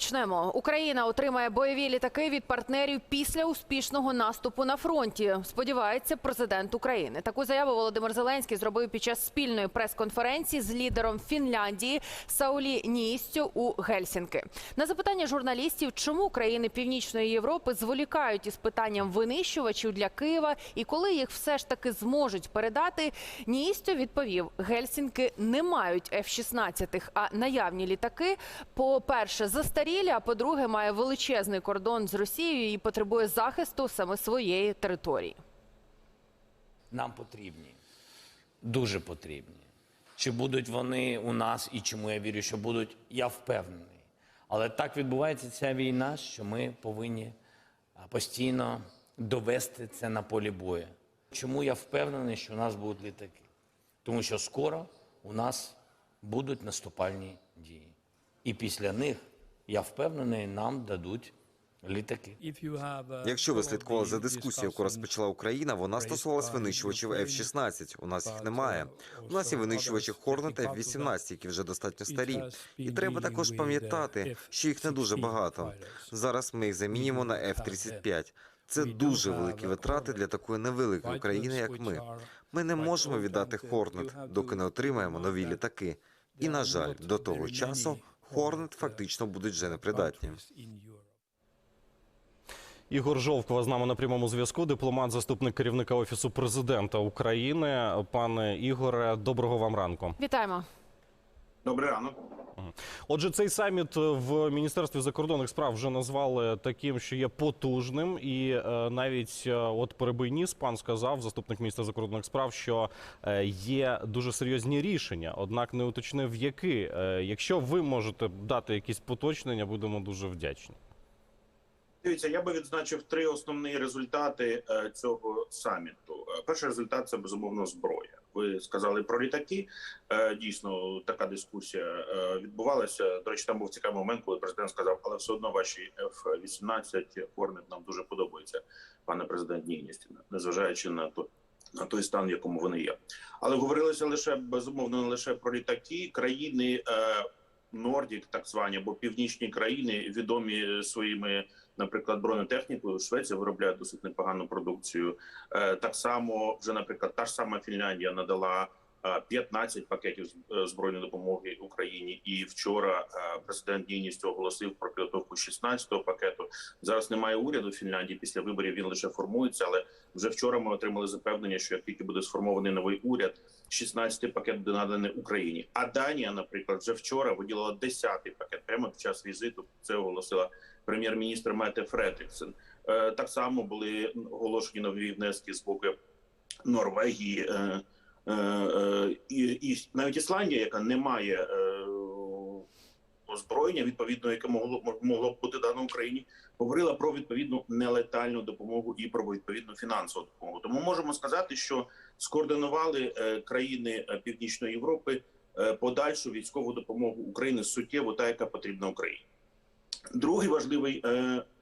почнемо. Україна отримає бойові літаки від партнерів після успішного наступу на фронті. Сподівається президент України. Таку заяву Володимир Зеленський зробив під час спільної прес-конференції з лідером Фінляндії Саулі Ністю у Гельсінки. На запитання журналістів, чому країни Північної Європи зволікають із питанням винищувачів для Києва і коли їх все ж таки зможуть передати, Ністю відповів: Гельсінки не мають F-16, а наявні літаки, по-перше, застарілі, а по-друге, має величезний кордон з Росією і потребує захисту саме своєї території. нам потрібні, дуже потрібні. Чи будуть вони у нас і чому я вірю, що будуть, я впевнений. Але так відбувається ця війна, що ми повинні постійно довести це на полі бою. Чому я впевнений, що у нас будуть літаки? Тому що скоро у нас будуть наступальні дії. І після них, я впевнений, нам дадуть літаки. Якщо ви слідкували за дискусією, яку розпочала Україна, вона стосувалась винищувачів F-16. У нас їх немає. У нас є винищувачі Hornet F-18, які вже достатньо старі. І треба також пам'ятати, що їх не дуже багато. Зараз ми їх замінюємо на F-35. Це дуже великі витрати для такої невеликої країни, як ми. Ми не можемо віддати Hornet, доки не отримаємо нові літаки. І на жаль, до того часу Hornet фактично будуть вже непридатні. Ігор Жовкова з нами на прямому зв'язку. Дипломат, заступник керівника офісу президента України. Пане Ігоре, доброго вам ранку. Вітаємо. Добрий ранок. Отже, цей саміт в міністерстві закордонних справ вже назвали таким, що є потужним, і е, навіть е, от Перебийніс пан сказав, заступник міністра закордонних справ, що е, є дуже серйозні рішення, однак не уточнив, які. Е, якщо ви можете дати якісь поточнення, будемо дуже вдячні. Дивіться, я би відзначив три основні результати е, цього саміту. Е, Перший результат це безумовно зброя. Ви сказали про літаки. Е, Дійсно, така дискусія е, відбувалася. До речі, там був цікавий момент, коли президент сказав, але все одно ваші F-18 Hornet нам дуже подобаються, пане президент Нігністін, незважаючи на то. На той стан, в якому вони є, але говорилося лише безумовно не лише про літаки. Країни е, Нордік, так звані, або північні країни, відомі своїми, наприклад, бронетехнікою. Швеція виробляє досить непогану продукцію. Е, Так само, вже, наприклад, та ж сама Фінляндія надала 15 пакетів е, збройної допомоги Україні. І вчора е, президент Ніністю оголосив про підготовку 16-го пакету. Зараз немає уряду Фінляндії. Після виборів він лише формується. Але вже вчора ми отримали запевнення, що як тільки буде сформований новий уряд, 16-й пакет буде наданий Україні. А Данія, наприклад, вже вчора виділила 10-й пакет. Прямо під час візиту це оголосила прем'єр-міністр Мете Фредріксен. Е, Так само були оголошені нові внески з боку Норвегії. Е, е, І, і навіть Ісландія, яка не має е, озброєння, відповідно, яке могло могло б бути дано Україні, говорила про відповідну нелетальну допомогу і про відповідну фінансову допомогу. Тому можемо сказати, що скоординували країни Північної Європи подальшу військову допомогу України суттєво, та яка потрібна Україні. Другий важливий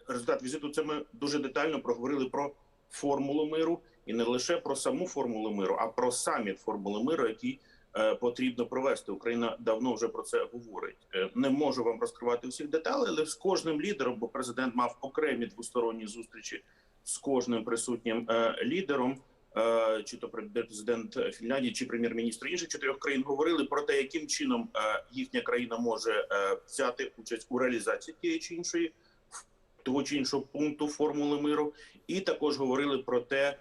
результат візиту це ми дуже детально проговорили про формулу миру і не лише про саму формулу миру, а про саміт формули миру, який е, потрібно провести. Україна давно вже про це говорить. Е, не можу вам розкривати всіх деталей, але з кожним лідером, бо президент мав окремі двосторонні зустрічі з кожним присутнім е, лідером. е, Чи то президент Фінляндії, чи прем'єр-міністр інших чотирьох країн говорили про те, яким чином е, їхня країна може е, взяти участь у реалізації тієї чи іншої того чи іншого пункту формули миру, і також говорили про те,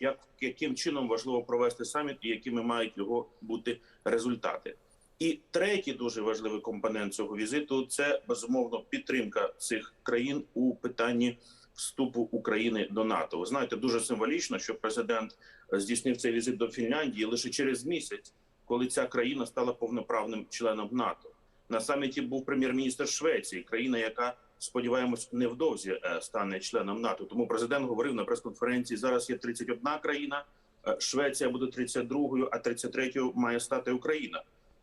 як яким чином важливо провести саміт і якими мають його бути результати. І третій дуже важливий компонент цього візиту це безумовно підтримка цих країн у питанні вступу України до НАТО. Ви знаєте, дуже символічно, що президент е, здійснив цей візит до Фінляндії лише через місяць, коли ця країна стала повноправним членом НАТО. На саміті був прем'єр-міністр Швеції, країна, яка сподіваємось невдовзі е, стане членом НАТО. Тому президент говорив на прес-конференції. Зараз є 31 країна. е, Швеція буде 32-ю, а 33-ю має стати Україна.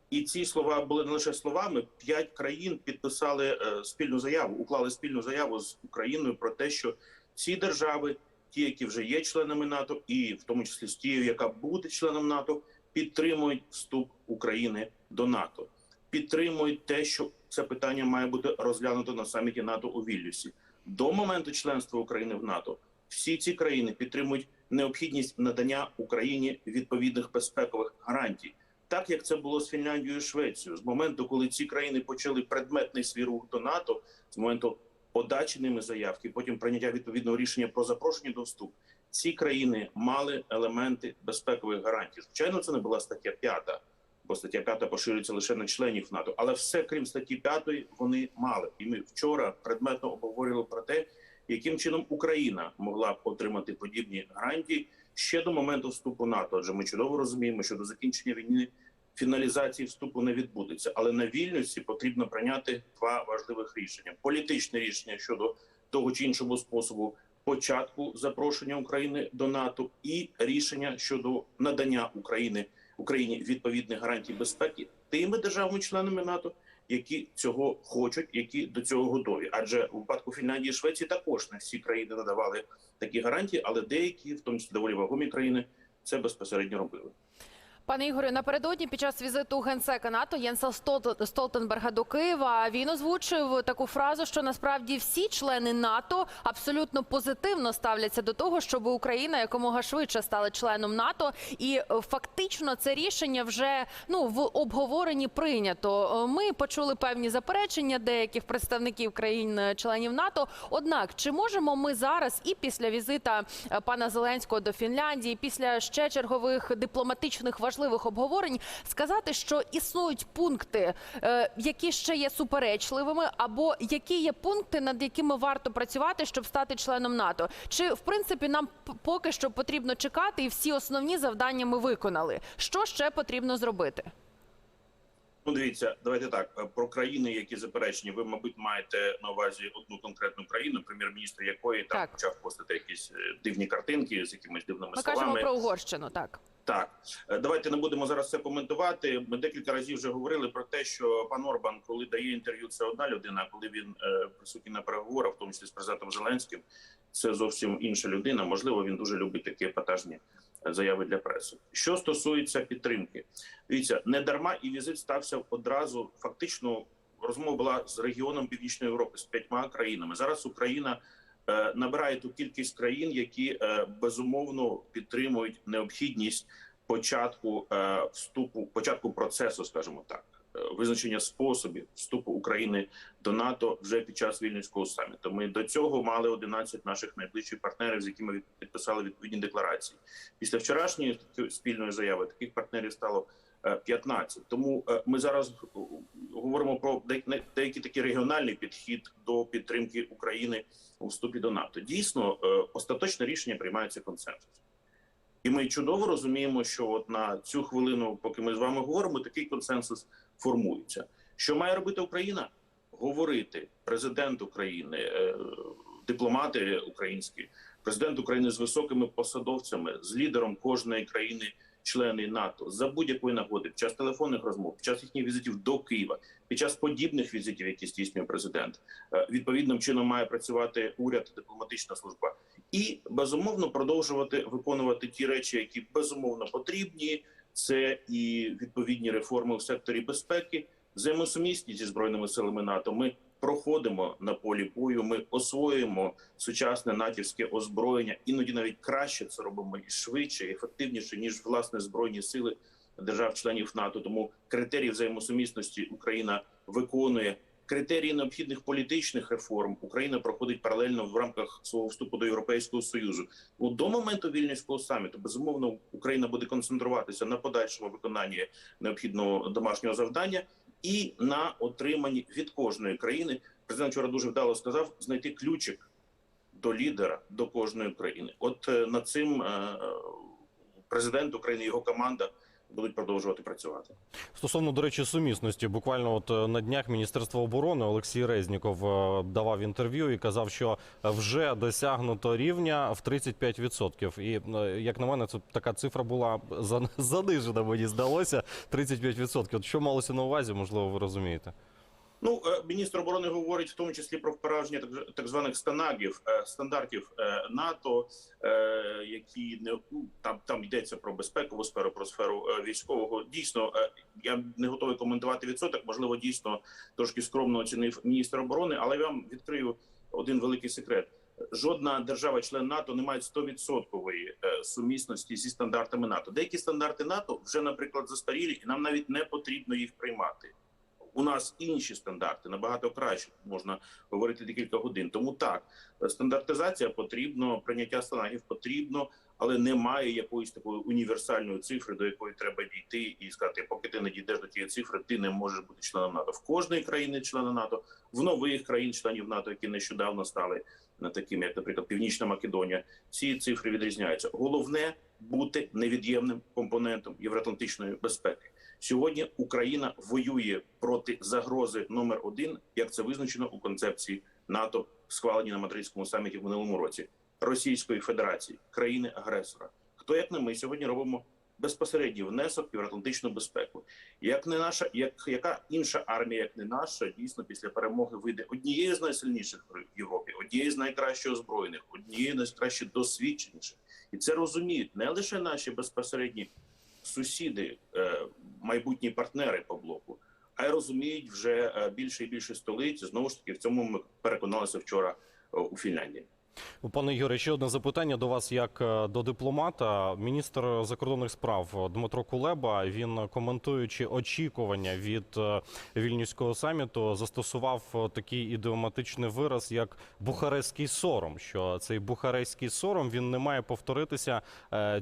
І ці слова були не лише словами. П'ять країн підписали е, спільну заяву, уклали спільну заяву з Україною про те, що ці держави, ті, які вже є членами НАТО, і в тому числі з тією, яка буде членом НАТО, підтримують вступ України до НАТО. Підтримують те, що це питання має бути розглянуто на саміті НАТО у Вільнюсі. До моменту членства України в НАТО всі ці країни підтримують необхідність надання Україні відповідних безпекових гарантій, так як це було з Фінляндією і Швецією. З моменту, коли ці країни почали предметний свій рух до НАТО, з моменту подачі ними заявки, потім прийняття відповідного рішення про запрошення до вступу, ці країни мали елементи безпекових гарантій. Звичайно, це не була стаття 5, бо стаття 5 поширюється лише на членів НАТО. Але все крім статті 5 вони мали. І ми вчора предметно обговорювали про те, яким чином Україна могла б отримати подібні гарантії ще до моменту вступу НАТО. Адже ми чудово розуміємо, що до закінчення війни фіналізації вступу не відбудеться. Але на вільності потрібно прийняти два важливих рішення: політичне рішення щодо того чи іншого способу початку запрошення України до НАТО, і рішення щодо надання України Україні відповідних гарантій безпеки тими державами-членами НАТО, які цього хочуть, які до цього готові. Адже у випадку Фінляндії і Швеції також не всі країни надавали такі гарантії, але деякі, в тому числі доволі вагомі країни, це безпосередньо робили. Пане Ігорю, напередодні під час візиту генсека НАТО Єнса Столтенберга до Києва він озвучив таку фразу, що насправді всі члени НАТО абсолютно позитивно ставляться до того, щоб Україна якомога швидше стала членом НАТО, і е, фактично це рішення вже ну в обговоренні прийнято. Е, Ми почули певні заперечення деяких представників країн-членів НАТО. Однак, чи можемо ми зараз і після візита е, пана Зеленського до Фінляндії, після ще чергових дипломатичних важливих обговорень, сказати, що існують пункти, е, які ще є суперечливими, або які є пункти, над якими варто працювати, щоб стати членом НАТО? Чи в принципі нам поки що потрібно чекати, і всі основні завдання ми виконали? Що ще потрібно зробити? Ну, дивіться, давайте так е, про країни, які заперечені. Ви, мабуть, маєте на увазі одну конкретну країну, прем'єр-міністр якої там Так. почав постати якісь е, дивні картинки з якимись дивними Ми словами. кажемо про Угорщину, так. Так, Е, давайте не будемо зараз це коментувати. Ми декілька разів вже говорили про те, що пан Орбан, коли дає інтерв'ю, це одна людина. Коли він е, присутній на переговорах, в тому числі з президентом Зеленським, це зовсім інша людина. Можливо, він дуже любить такі епатажні е, заяви для преси. Що стосується підтримки, дивіться, не дарма і візит стався одразу. Фактично, розмова була з регіоном Північної Європи з п'ятьма країнами. Зараз Україна набирає ту кількість країн, які е, безумовно підтримують необхідність початку е, вступу, початку процесу, скажімо так, е, визначення способів вступу України до НАТО вже під час вільнюського саміту. Ми до цього мали 11 наших найближчих партнерів, з якими підписали відповідні декларації. Після вчорашньої спільної заяви таких партнерів стало е, 15. Тому е, ми зараз е, говоримо про деякий такий регіональний підхід до підтримки України у вступі до НАТО. Дійсно, е, остаточне рішення приймається консенсусом. І ми чудово розуміємо, що от на цю хвилину, поки ми з вами говоримо, такий консенсус формується. Що має робити Україна? Говорити президент України, е, дипломати українські, президент України з високими посадовцями, з лідером кожної країни. Члени НАТО за будь-якої нагоди під час телефонних розмов, під час їхніх візитів до Києва, під час подібних візитів, які здійснює президент, е, відповідним чином має працювати уряд, дипломатична служба, і безумовно продовжувати виконувати ті речі, які безумовно потрібні. Це і відповідні реформи у секторі безпеки, взаємосумісні зі збройними силами НАТО. Ми проходимо на полі бою. Ми освоюємо сучасне натівське озброєння. Іноді навіть краще це робимо і швидше, і ефективніше ніж власне збройні сили держав-членів НАТО. Тому критерії взаємосумісності Україна виконує. Критерії необхідних політичних реформ Україна проходить паралельно в рамках свого вступу до Європейського союзу. Ну, до моменту вільнюського саміту безумовно Україна буде концентруватися на подальшому виконанні необхідного домашнього завдання і на отриманні від кожної країни. Президент вчора дуже вдало сказав знайти ключик до лідера до кожної країни. От е, над цим е, президент України, його команда будуть продовжувати працювати. Стосовно, до речі, сумісності, буквально от е, на днях Міністерство оборони Олексій Резніков е, давав інтерв'ю і казав, що вже досягнуто рівня в 35%. І е, як на мене, це така цифра була занижена, мені здалося 35%. От що малося на увазі, можливо, ви розумієте. Ну, е, міністр оборони говорить в тому числі про впровадження так, званих станагів, е, стандартів е, НАТО, які не там, там йдеться про безпекову сферу, про сферу військового. Дійсно, я не готовий коментувати відсоток. Можливо, дійсно трошки скромно оцінив міністр оборони, але я вам відкрию один великий секрет. Жодна держава-член НАТО не має 100% е, сумісності зі стандартами НАТО. Деякі стандарти НАТО вже, наприклад, застарілі, і нам навіть не потрібно їх приймати. У нас інші стандарти набагато краще можна говорити декілька годин. Тому так стандартизація потрібно, прийняття стандартів потрібно, але немає якоїсь такої універсальної цифри, до якої треба дійти і сказати, поки ти не дійдеш до тієї цифри, ти не можеш бути членом НАТО. В кожної країни члена НАТО, в нових країн-членів НАТО, які нещодавно стали на такими, як, наприклад, Північна Македонія, ці цифри відрізняються. Головне бути невід'ємним компонентом євроатлантичної безпеки. Сьогодні Україна воює проти загрози номер один, як це визначено у концепції НАТО, схваленій на мадридському саміті в минулому році Російської Федерації, країни агресора. Хто як не ми сьогодні робимо безпосередній внесок в євроатлантичну безпеку? Як не наша, як яка інша армія, як не наша, дійсно після перемоги вийде однією з найсильніших в Європі, однією з найкраще озброєних, однією з найкраще досвідченіших, і це розуміють не лише наші безпосередні сусіди, е, майбутні партнери по блоку, а й розуміють вже е, більше і більше столиць. Знову ж таки, в цьому ми переконалися вчора е, у Фінляндії. Пане Юре, ще одне запитання до вас як е, до дипломата. Міністр закордонних справ Дмитро Кулеба він коментуючи очікування від е, вільнюського саміту, застосував е, такий ідеоматичний вираз як бухарестський сором. Що цей бухарестський сором він не має повторитися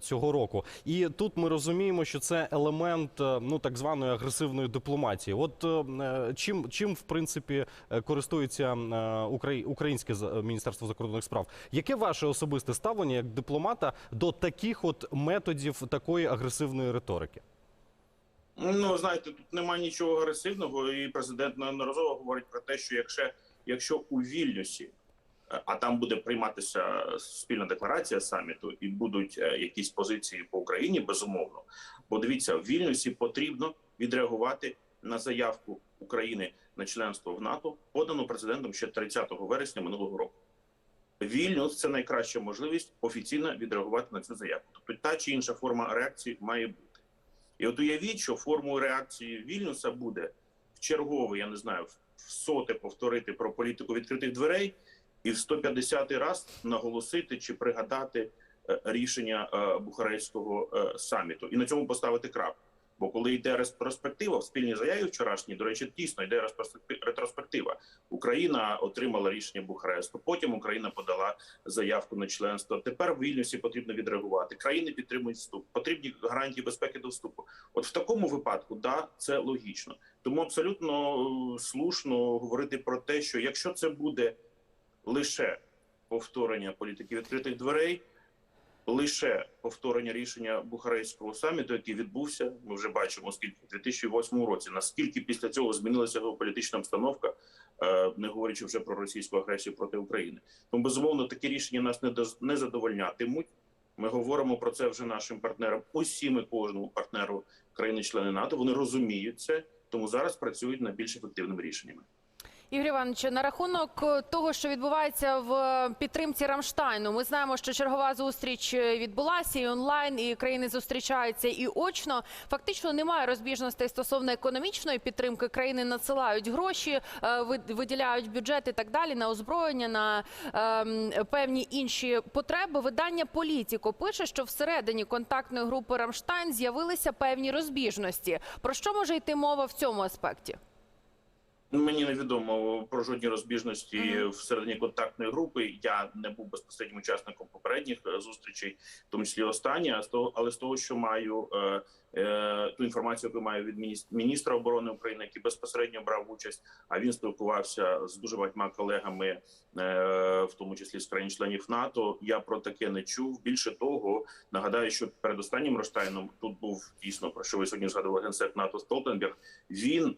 цього року. І тут ми розуміємо, що це елемент ну так званої агресивної дипломатії. От чим чим в принципі користується Украї- українське міністерство закордонних справ? Яке ваше особисте ставлення як дипломата до таких от методів такої агресивної риторики? Ну знаєте, тут немає нічого агресивного, і президент неодноразово говорить про те, що якщо, якщо у Вільнюсі, е, а там буде прийматися спільна декларація саміту, і будуть е, якісь позиції по Україні, безумовно. Бо дивіться, в Вільнюсі потрібно відреагувати на заявку України на членство в НАТО, подану президентом ще 30 вересня минулого року. Вільнюс це найкраща можливість офіційно відреагувати на цю заявку. Тобто та чи інша форма реакції має бути. І от уявіть, що формою реакції Вільнюса буде в черговий, я не знаю, в соте повторити про політику відкритих дверей і в 150 раз наголосити чи пригадати е, рішення е, Бухарестського е, саміту і на цьому поставити крапку. Бо коли йде ретроспектива в спільній заяві вчорашній, до речі, дійсно йде ретроспекти- ретроспектива. Україна отримала рішення Бухаресту. Потім Україна подала заявку на членство. Тепер в Вільнюсі потрібно відреагувати. Країни підтримують вступ. Потрібні гарантії безпеки до вступу. От в такому випадку, да, це логічно. Тому абсолютно е, слушно говорити про те, що якщо це буде лише повторення політики відкритих дверей. Лише повторення рішення Бухарестського саміту, який відбувся, ми вже бачимо скільки в 2008 році. Наскільки після цього змінилася геополітична обстановка, е, не говорячи вже про російську агресію проти України. Тому безумовно такі рішення нас не не задовольнятимуть. Ми говоримо про це вже нашим партнерам. Усім і кожному партнеру країни-члени НАТО. Вони розуміють це, тому зараз працюють над більш ефективними рішеннями. Ігор Іванович, на рахунок е, того, що відбувається в підтримці Рамштайну, ми знаємо, що чергова зустріч е, відбулася і онлайн, і країни зустрічаються і очно. Фактично немає розбіжностей стосовно економічної підтримки. Країни надсилають гроші, е, виділяють бюджет і так далі на озброєння, на ем, певні інші потреби. Видання Політіко пише, що всередині контактної групи Рамштайн з'явилися певні розбіжності. Про що може йти мова в цьому аспекті? Мені невідомо про жодні розбіжності всередині контактної групи. Я не був безпосереднім учасником попередніх е, зустрічей, в тому числі останні, а з того, але з того, що маю е, е, ту інформацію, яку маю від мініс- міністра оборони України, який безпосередньо брав участь, а він спілкувався з дуже багатьма колегами, е, в тому числі з країн-членів НАТО. Я про таке не чув. Більше того, нагадаю, що перед останнім Роштайном тут був дійсно про що ви сьогодні згадували генсек НАТО Столтенберг. Він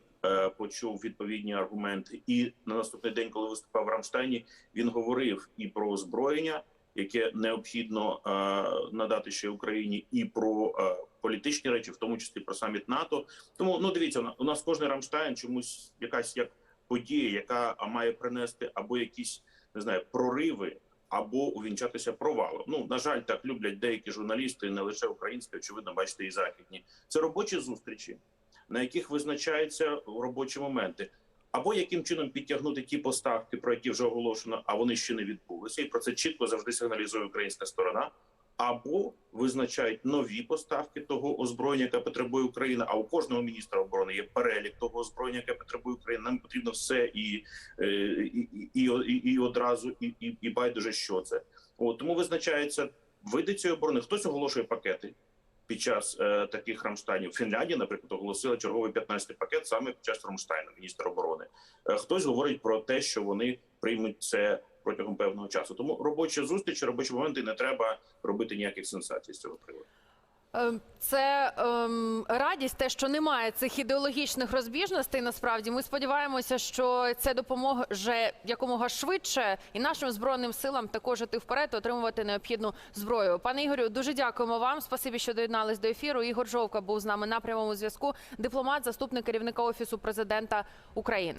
почув відповідні аргументи, і на наступний день, коли виступав в Рамштайні, він говорив і про озброєння, яке необхідно е, надати ще Україні, і про е, політичні речі, в тому числі про саміт НАТО. Тому ну дивіться, у нас кожний Рамштайн чомусь якась як подія, яка має принести або якісь не знаю прориви, або увінчатися провалом. Ну на жаль, так люблять деякі журналісти, не лише українські, очевидно, бачите, і західні. Це робочі зустрічі, на яких визначаються робочі моменти. Або яким чином підтягнути ті поставки, про які вже оголошено, а вони ще не відбулися, і про це чітко завжди сигналізує українська сторона. Або визначають нові поставки того озброєння, яке потребує Україна. А у кожного міністра оборони є перелік того озброєння, яке потребує Україна. Нам потрібно все і, е, і, і, і, і, одразу, і, і, і байдуже, що це. От тому визначаються види цієї оборони. Хтось оголошує пакети під час е, таких Рамштайнів. Фінляндія, наприклад, оголосила черговий 15-й пакет саме під час Рамштайну, міністр оборони. Е, хтось говорить про те, що вони приймуть це протягом певного часу. Тому робочі зустрічі, робочі моменти не треба робити ніяких сенсацій з цього приводу. Ем, Це ем, радість, те, що немає цих ідеологічних розбіжностей. Насправді ми сподіваємося, що це допоможе якомога швидше і нашим збройним силам також іти вперед, отримувати необхідну зброю. Пане Ігорю, дуже дякуємо вам. Спасибі, що доєднались до ефіру. Ігор Жовка був з нами на прямому зв'язку. Дипломат, заступник керівника офісу президента України.